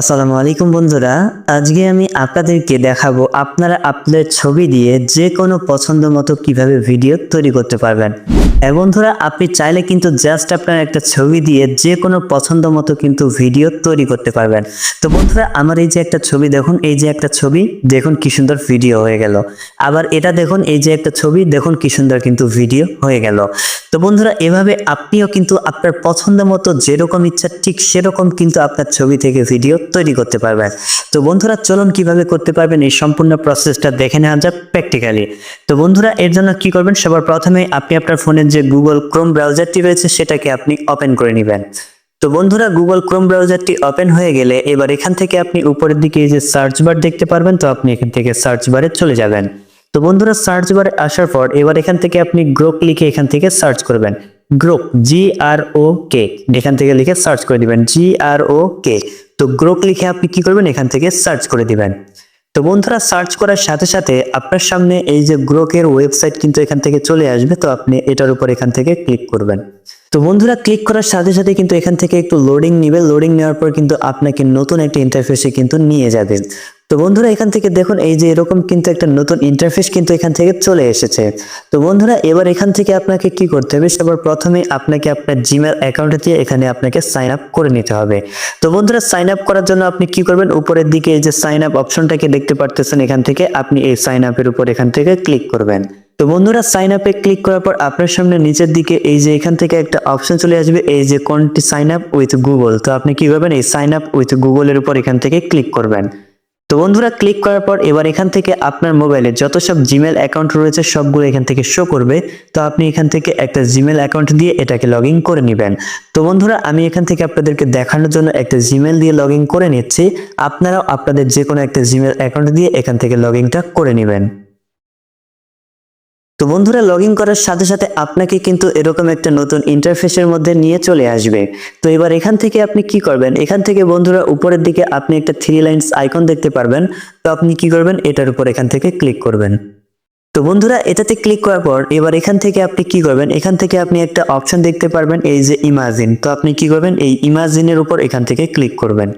আসসালামু আলাইকুম বন্ধুরা, আজকে আমি আপনাদেরকে দেখাবো আপনারা আপনাদের ছবি দিয়ে যে কোনো পছন্দ মতো কীভাবে ভিডিও তৈরি করতে পারবেন। বন্ধুরা, আপনি চাইলে কিন্তু জাস্ট আপনার একটা ছবি দিয়ে যে কোনো পছন্দ মতো কিন্তু ভিডিও তৈরি করতে পারবেন। তো বন্ধুরা, আমার এই যে একটা ছবি দেখুন, এই যে একটা ছবি, দেখুন কি সুন্দর ভিডিও হয়ে গেল। আবার এটা দেখুন, এই যে একটা ছবি, দেখুন কি সুন্দর কিন্তু ভিডিও হয়ে গেল। তো বন্ধুরা, এভাবে আপনিও কিন্তু আপনার পছন্দ মতো যেরকম ইচ্ছা, ঠিক সেরকম কিন্তু আপনার ছবি থেকে ভিডিও তৈরি করতে পারবেন। তো বন্ধুরা, চলুন কীভাবে করতে পারবেন এই সম্পূর্ণ প্রসেসটা দেখে নেওয়া যাক প্র্যাকটিক্যালি তো বন্ধুরা, এর জন্য কি করবেন, সবার প্রথমে আপনি আপনার ফোনের যে গুগল ক্রোম ব্রাউজারটি রয়েছে সেটাকে আপনি ওপেন করে নেবেন। তো বন্ধুরা গুগল ক্রোম ব্রাউজারটি ওপেন হয়ে গেলে এবার এখান থেকে আপনি উপরের দিকে যে সার্চ বার দেখতে পারবেন, তো আপনি এখান থেকে সার্চ বারে চলে যাবেন। তো বন্ধুরা সার্চ বারে আসার পর এবার এখান থেকে আপনি গ্রোক লিখে এখান থেকে সার্চ করবেন। গ্রোক জি আর ও কে এখান থেকে লিখে সার্চ করে দিবেন জি আর ও কে তো গ্রোক লিখে আপনি কি করবেন? এখান থেকে সার্চ করে দিবেন। তো বন্ধুরা সার্চ করার সাথে সাথে আপনার সামনে এই যে গ্রোকের ওয়েবসাইট কিন্তু এখান থেকে চলে আসবে, তো আপনি এটার উপর এখান থেকে ক্লিক করবেন। তো বন্ধুরা ক্লিক করার সাথে সাথে কিন্তু এখান থেকে একটু লোডিং নিবে। লোডিং নেওয়ার পর কিন্তু আপনাকে নতুন একটা ইন্টারফেসে কিন্তু নিয়ে যাবে। তো বন্ধুরা, এখান থেকে দেখুন, এই যে এরকম কিন্তু একটা নতুন ইন্টারফেস কিন্তু এখান থেকে চলে এসেছে। তো বন্ধুরা, এবার এখান থেকে আপনাকে কি করতে হবে? সবার প্রথমে আপনাকে আপনার জিমেল অ্যাকাউন্টে দিয়ে এখানে আপনাকে সাইন আপ করে নিতে হবে। তো বন্ধুরা সাইন আপ করার জন্য আপনি কি করবেন? উপরের দিকে এই যে সাইন আপ অপশনটাকে দেখতে পারতেছেন, এখান থেকে আপনি এই সাইন আপের উপর এখান থেকে ক্লিক করবেন। তো বন্ধুরা সাইন আপে ক্লিক করার পর আপনার সামনে নিচের দিকে এই যে এখান থেকে একটা অপশন চলে আসবে, এই যে কোনটি সাইন আপ উইথ গুগল তো আপনি কি করবেন? এই সাইন আপ উইথ গুগলের উপর এখান থেকে ক্লিক করবেন। তো বন্ধুরা ক্লিক করার পর এবার এখান থেকে আপনার মোবাইলে যত সব জিমেল অ্যাকাউন্ট রয়েছে সবগুলো এখান থেকে শো করবে। তো আপনি এখান থেকে একটা জিমেল অ্যাকাউন্ট দিয়ে এটাকে লগ করে নেবেন। তো বন্ধুরা আমি এখান থেকে আপনাদেরকে দেখানোর জন্য একটা জিমেল দিয়ে লগ করে নিচ্ছি। আপনারাও আপনাদের যে কোনো একটা জিমেল অ্যাকাউন্ট দিয়ে এখান থেকে লগ করে নেবেন। তো বন্ধুরা লগ ইন করার সাথে সাথে আপনাকে কিন্তু এরকম একটা নতুন ইন্টারফেসের মধ্যে নিয়ে চলে আসবে। তো এবার এখান থেকে আপনি কি করবেন? এখান থেকে বন্ধুরা, উপরের দিকে আপনি একটা থ্রি লাইন্স আইকন দেখতে পারবেন। তো আপনি কি করবেন? এটার উপর এখান থেকে ক্লিক করবেন। তো বন্ধুরা, এটাতে ক্লিক করার পর এবার এখান থেকে আপনি কি করবেন? এখান থেকে আপনি একটা অপশন দেখতে পারবেন, এই যে ইমাজিন তো আপনি কি করবেন? এই ইমাজিনের উপর এখান থেকে ক্লিক করবেন।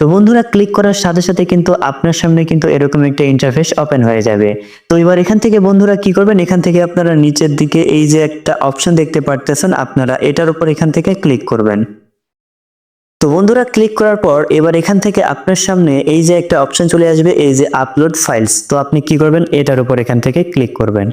তো বন্ধুরা ক্লিক করার সাথে সাথে কিন্তু আপনার সামনে কিন্তু এরকম একটা ইন্টারফেস ওপেন হয়ে যাবে। তো এবার এখান থেকে বন্ধুরা কি করবেন? এখান থেকে আপনারা নিচের দিকে এই যে একটা অপশন দেখতে পারতেছেন, আপনারা এটার উপর এখান থেকে ক্লিক করবেন। তো বন্ধুরা ক্লিক করার পর এবার এখান থেকে আপনার সামনে এই যে একটা অপশন চলে আসবে, এই যে আপলোড ফাইলস তো আপনি কি করবেন? এটার উপর এখান থেকে ক্লিক করবেন।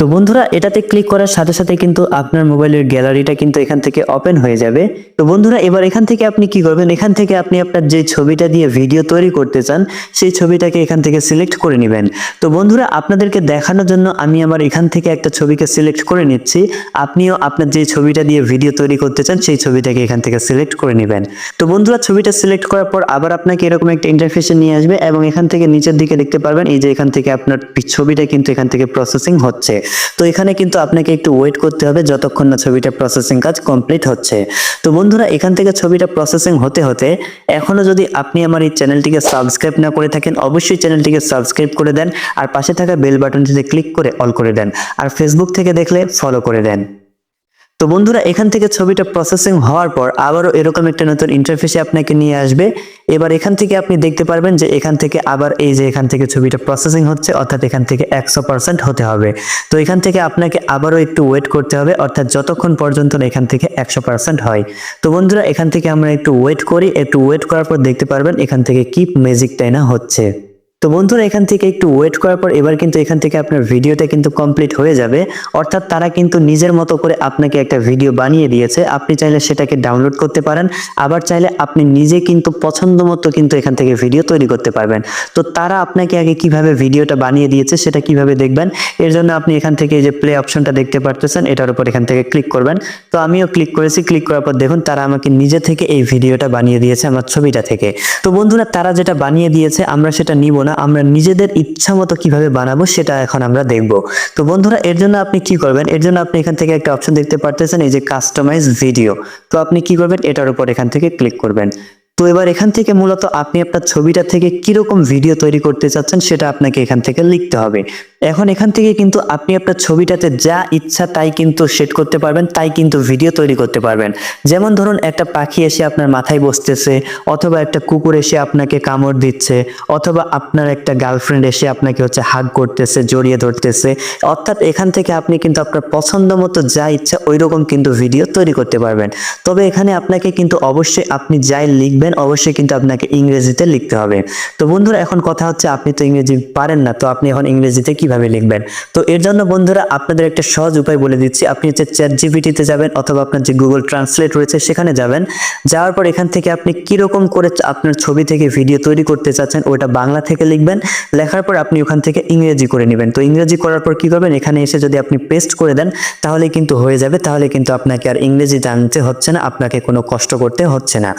তো বন্ধুরা, এটাতে ক্লিক করার সাথে সাথে কিন্তু আপনার মোবাইলের গ্যালারিটা কিন্তু এখান থেকে ওপেন হয়ে যাবে। তো বন্ধুরা, এবার এখান থেকে আপনি কি করবেন? এখান থেকে আপনি আপনার যে ছবিটা দিয়ে ভিডিও তৈরি করতে চান, সেই ছবিটাকে এখান থেকে সিলেক্ট করে নেবেন। তো বন্ধুরা, আপনাদেরকে দেখানোর জন্য আমি আমার এখান থেকে একটা ছবিকে সিলেক্ট করে নিচ্ছি। আপনিও আপনার যে ছবিটা দিয়ে ভিডিও তৈরি করতে চান, সেই ছবিটাকে এখান থেকে সিলেক্ট করে নেবেন। তো বন্ধুরা, ছবিটা সিলেক্ট করার পর আবার আপনাকে এরকম একটা ইন্টারফেসে নিয়ে আসবে এবং এখান থেকে নিচের দিকে দেখতে পারবেন, এই যে এখান থেকে আপনার ছবিটা কিন্তু এখান থেকে প্রসেসিং হচ্ছে। তো এখানে কিন্তু আপনাকে একটু ওয়েট করতে হবে যতক্ষণ না ছবিটা প্রসেসিং কাজ কমপ্লিট হচ্ছে। তো বন্ধুরা, এখান থেকে ছবিটা প্রসেসিং হতে হতে এখনও যদি আপনি আমার এই চ্যানেলটিকে সাবস্ক্রাইব না করে থাকেন, অবশ্যই চ্যানেলটিকে সাবস্ক্রাইব করে দেন আর পাশে থাকা বেল বাটনটিতে ক্লিক করে অল করে দেন। আর ফেসবুক থেকে দেখলে ফলো করে দেন। তো বন্ধুরা, এখান থেকে ছবিটা প্রসেসিং হওয়ার পর আবারও এরকম একটা নতুন ইন্টারফেসে আপনাকে নিয়ে আসবে। এবার এখান থেকে আপনি দেখতে পারবেন যে এখান থেকে আবার এই যে এখান থেকে ছবিটা প্রসেসিং হচ্ছে, অর্থাৎ এখান থেকে একশো পার্সেন্ট হতে হবে। তো এখান থেকে আপনাকে আবারও একটু ওয়েট করতে হবে, অর্থাৎ যতক্ষণ পর্যন্ত এখান থেকে একশো পার্সেন্ট হয়। তো বন্ধুরা, এখান থেকে আমরা একটু ওয়েট করি, একটু ওয়েট করার পর দেখতে পারবেন এখান থেকে কি ম্যাজিকটাই না হচ্ছে। তো বন্ধুরা, এখান থেকে একটু ওয়েট করার পর এবার কিন্তু এখান থেকে আপনার ভিডিওটা কিন্তু কমপ্লিট হয়ে যাবে। অর্থাৎ তারা কিন্তু নিজের মতো করে আপনাকে একটা ভিডিও বানিয়ে দিয়েছে। আপনি চাইলে সেটাকে ডাউনলোড করতে পারেন। আবার চাইলে আপনি নিজে কিন্তু পছন্দ মতো কিন্তু এখান থেকে ভিডিও তৈরি করতে পারবেন। তো তারা আপনাকে আগে কীভাবে ভিডিওটা বানিয়ে দিয়েছে সেটা কীভাবে দেখবেন? এর জন্য আপনি এখান থেকে যে প্লে অপশনটা দেখতে পারতেছেন, এটার উপর এখান থেকে ক্লিক করবেন। তো আমিও ক্লিক করেছি। ক্লিক করার পর দেখুন, তারা আমাকে নিজে থেকে এই ভিডিওটা বানিয়ে দিয়েছে আমার ছবিটা থেকে। তো বন্ধুরা, তারা যেটা বানিয়ে দিয়েছে, আমরা সেটা নিব না, আমরা নিজেদের ইচ্ছা মতো কীভাবে বানাবো সেটা এখন আমরা দেখব। তো বন্ধুরা, এর জন্য আপনি কি করবেন? এর জন্য আপনি এখান থেকে একটা অপশন দেখতে পারতেছেন, এই যে কাস্টমাইজ ভিডিও তো আপনি কি করবেন? এটার উপর এখান থেকে ক্লিক করবেন। তো এবার এখান থেকে মূলত আপনি আপনার ছবিটা থেকে কীরকম ভিডিও তৈরি করতে চাচ্ছেন সেটা আপনাকে এখান থেকে লিখতে হবে। এখন এখান থেকে কিন্তু আপনি আপনার ছবিটাতে যা ইচ্ছা তাই কিন্তু সেট করতে পারবেন, তাই কিন্তু ভিডিও তৈরি করতে পারবেন। যেমন ধরুন একটা পাখি এসে আপনার মাথায় বসতেছে, অথবা একটা কুকুর এসে আপনাকে কামড় দিচ্ছে, অথবা আপনার একটা গার্লফ্রেন্ড এসে আপনাকে হচ্ছে হাগ করতেছে, জড়িয়ে ধরতেছে, অর্থাৎ এখান থেকে আপনি কিন্তু আপনার পছন্দ মতো যা ইচ্ছা ওই রকম কিন্তু ভিডিও তৈরি করতে পারবেন। তবে এখানে আপনাকে কিন্তু অবশ্যই আপনি যাই লিখবেন, অবশ্যই কিন্তু আপনাকে ইংরেজিতে লিখতে হবে। তো বন্ধুরা, এখন কথা হচ্ছে আপনি তো ইংরেজি পারেন না, তো আপনি এখন ইংরেজিতে কীভাবে লিখবেন? তো এর জন্য বন্ধুরা আপনাদের একটা সহজ উপায় বলে দিচ্ছি। আপনি হচ্ছে চ্যাট জিপিটিতে যাবেন অথবা আপনার যে গুগল ট্রান্সলেট রয়েছে সেখানে যাবেন। যাওয়ার পর এখান থেকে আপনি কীরকম করে আপনার ছবি থেকে ভিডিও তৈরি করতে চাচ্ছেন ওটা বাংলা থেকে লিখবেন। লেখার পর আপনি ওখান থেকে ইংরেজি করে নেবেন। তো ইংরেজি করার পর কি করবেন? এখানে এসে যদি আপনি পেস্ট করে দেন, তাহলে কিন্তু হয়ে যাবে। তাহলে কিন্তু আপনাকে আর ইংরেজি জানতে হচ্ছে না, আপনাকে কোনো কষ্ট করতে হচ্ছে না।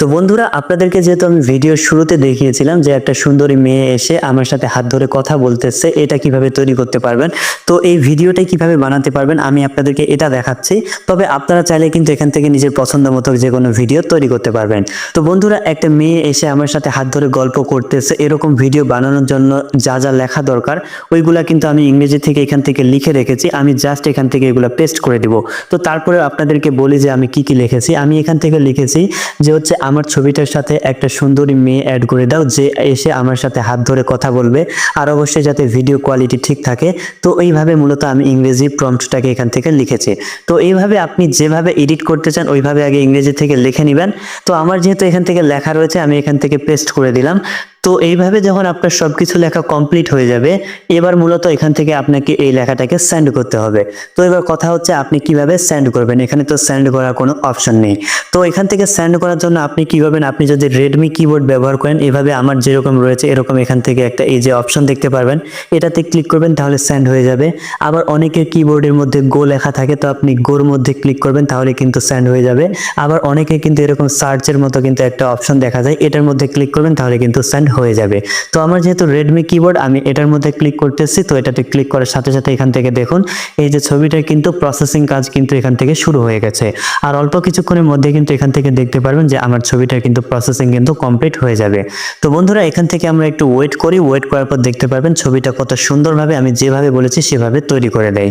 তো বন্ধুরা, আপনাদেরকে যেহেতু আমি ভিডিওর শুরুতে দেখিয়েছিলাম যে একটা সুন্দরী মেয়ে এসে আমার সাথে হাত ধরে কথা বলতেছে, এটা কীভাবে তৈরি করতে পারবেন। তো এই ভিডিওটা কীভাবে বানাতে পারবেন আমি আপনাদেরকে এটা দেখাচ্ছি। তবে আপনারা চাইলে কিন্তু এখান থেকে নিজের পছন্দ মতো যে কোনো ভিডিও তৈরি করতে পারবেন। তো বন্ধুরা, একটা মেয়ে এসে আমার সাথে হাত ধরে গল্প করতেছে। এরকম ভিডিও বানানোর জন্য যা যা লেখা দরকার, ওইগুলা কিন্তু আমি ইংরেজি থেকে এখান থেকে লিখে রেখেছি। আমি জাস্ট এখান থেকে এগুলো পেস্ট করে দিব। তো তারপরে আপনাদেরকে বলি যে আমি কি কি লিখেছি। আমি এখান থেকে লিখেছি যে হচ্ছে আমার ছবিটার সাথে একটা সুন্দরী মেয়ে অ্যাড করে দাও, যে এসে আমার সাথে হাত ধরে কথা বলবে। আর অবশ্যই যাতে ভিডিও কোয়ালিটি ঠিক থাকে, তো এইভাবে মূলত আমি ইংরেজি প্রম্পটটাকে এখান থেকে লিখেছি। তো এইভাবে আপনি যেভাবে এডিট করতে চান, ওইভাবে আগে ইংরেজি থেকে লিখে নেবেন। তো আমার যেহেতু এখান থেকে লেখা রয়েছে, আমি এখান থেকে পেস্ট করে দিলাম। তো এইভাবে যখন আপনার সব কিছু লেখা কমপ্লিট হয়ে যাবে, এবার মূলত এখান থেকে আপনাকে এই লেখাটাকে সেন্ড করতে হবে। তো এবার কথা হচ্ছে আপনি কীভাবে সেন্ড করবেন? এখানে তো সেন্ড করার কোনো অপশন নেই। তো এখান থেকে সেন্ড করার জন্য আপনি কি করবেন আপনি যদি রেডমি কিবোর্ড ব্যবহার করেন, এভাবে আমার যেরকম রয়েছে, এরকম এখান থেকে একটা এই যে অপশন দেখতে পারবেন। এটাতে ক্লিক করবেন, তাহলে সেন্ড হয়ে যাবে। আবার অনেকের কিবোর্ডের মধ্যে গো লেখা থাকে, তো আপনি গোর মধ্যে ক্লিক করবেন, তাহলে কিন্তু সেন্ড হয়ে যাবে। আবার অনেকে কিন্তু এরকম সার্চের মতো কিন্তু একটা অপশন দেখা যায়, এটার মধ্যে ক্লিক করবেন, তাহলে কিন্তু সেন্ড হয়ে যাবে। তো আমার যেহেতু রেডমি কিবোর্ড আমি এটার মধ্যে ক্লিক করতেছি, তো এটাতে ক্লিক করার সাথে সাথে এখান থেকে দেখুন, এই যে ছবিটার কিন্তু প্রসেসিং কাজ কিন্তু এখান থেকে শুরু হয়ে গেছে। আর অল্প কিছুক্ষণের মধ্যে কিন্তু এখান থেকে দেখতে পারবেন যে আমার ছবিটা কিন্তু প্রসেসিং কিন্তু কমপ্লিট হয়ে যাবে। তো বন্ধুরা, এখান থেকে আমরা একটু ওয়েট করি। ওয়েট করার পর দেখতে পারবেন ছবিটা কত সুন্দরভাবে আমি যেভাবে বলেছি সেভাবে তৈরি করে দেয়।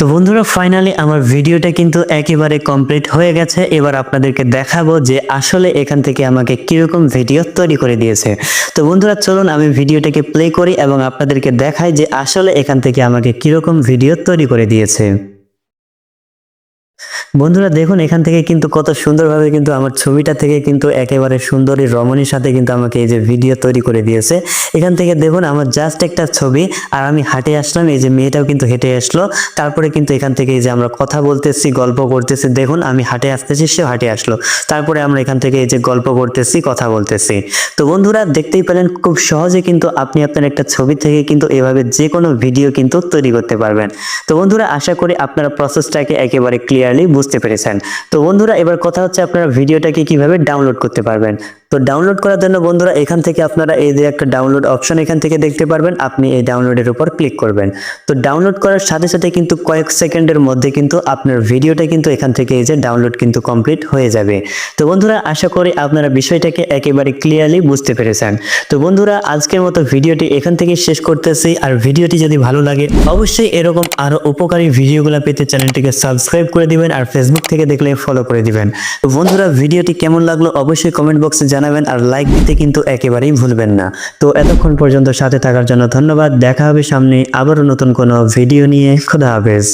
তো বন্ধুরা ফাইনালি আমার ভিডিওটা কিন্তু একেবারে কমপ্লিট হয়ে গেছে। এবার আপনাদেরকে দেখাবো যে আসলে এখান থেকে আমাকে কীরকম ভিডিও তৈরি করে দিয়েছে। তো বন্ধুরা, চলুন আমি ভিডিওটাকে প্লে করি এবং আপনাদেরকে দেখাই যে আসলে এখান থেকে আমাকে কীরকম ভিডিও তৈরি করে দিয়েছে। বন্ধুরা দেখুন, এখান থেকে কিন্তু কত সুন্দরভাবে কিন্তু আমার ছবিটা থেকে কিন্তু একেবারে সুন্দরী রমণীর সাথে কিন্তু আমাকে এই যে ভিডিও তৈরি করে দিয়েছে। এখান থেকে দেখুন, আমার জাস্ট একটা ছবি, আর আমি হাঁটে আসলাম, এই যে মেয়েটাও কিন্তু হেঁটে আসলো। তারপরে কিন্তু এখান থেকে এই যে আমরা কথা বলতেছি, গল্প করতেছি, দেখুন আমি হাঁটে আসতেছি, সেও হাঁটে আসলো। তারপরে আমরা এখান থেকে এই যে গল্প করতেছি, কথা বলতেছি। তো বন্ধুরা, দেখতেই পেলেন খুব সহজে কিন্তু আপনি আপনার একটা ছবি থেকে কিন্তু এভাবে যে কোনো ভিডিও কিন্তু তৈরি করতে পারবেন। তো বন্ধুরা, আশা করি আপনারা প্রসেসটাকে একেবারে ক্লিয়ারলি বুঝতে পেরেছেন। তো বন্ধুরা এবার কথা হচ্ছে আপনারা ভিডিওটাকে কীভাবে ডাউনলোড করতে পারবেন। তো ডাউনলোড করার জন্য বন্ধুরা, এখান থেকে আপনারা এই যে একটা ডাউনলোড অপশন এখান থেকে দেখতে পারবেন। আপনি এই ডাউনলোডের উপর ক্লিক করবেন। তো ডাউনলোড করার সাথে সাথে কিন্তু কয়েক সেকেন্ডের মধ্যে কিন্তু আপনার ভিডিওটা কিন্তু এখান থেকে এই যে ডাউনলোড কিন্তু কমপ্লিট হয়ে যাবে। তো বন্ধুরা, আশা করি আপনারা বিষয়টাকে একেবারে ক্লিয়ারলি বুঝতে পেরেছেন। তো বন্ধুরা, আজকের মতো ভিডিওটি এখান থেকে শেষ করতেছি। আর ভিডিওটি যদি ভালো লাগে, অবশ্যই এরকম আরও উপকারী ভিডিওগুলো পেতে চ্যানেলটিকে সাবস্ক্রাইব করে দিবেন আর ফেসবুক থেকে দেখলে ফলো করে দিবেন। তো বন্ধুরা ভিডিওটি কেমন লাগল অবশ্যই কমেন্ট বক্সে জানাবেন আর লাইক দিতে কিন্তু একেবারেই ভুলবেন না। তো এতক্ষণ পর্যন্ত সাথে থাকার জন্য ধন্যবাদ। দেখা হবে সামনে আবারও নতুন কোনো ভিডিও নিয়ে। খোদা হাফেজ।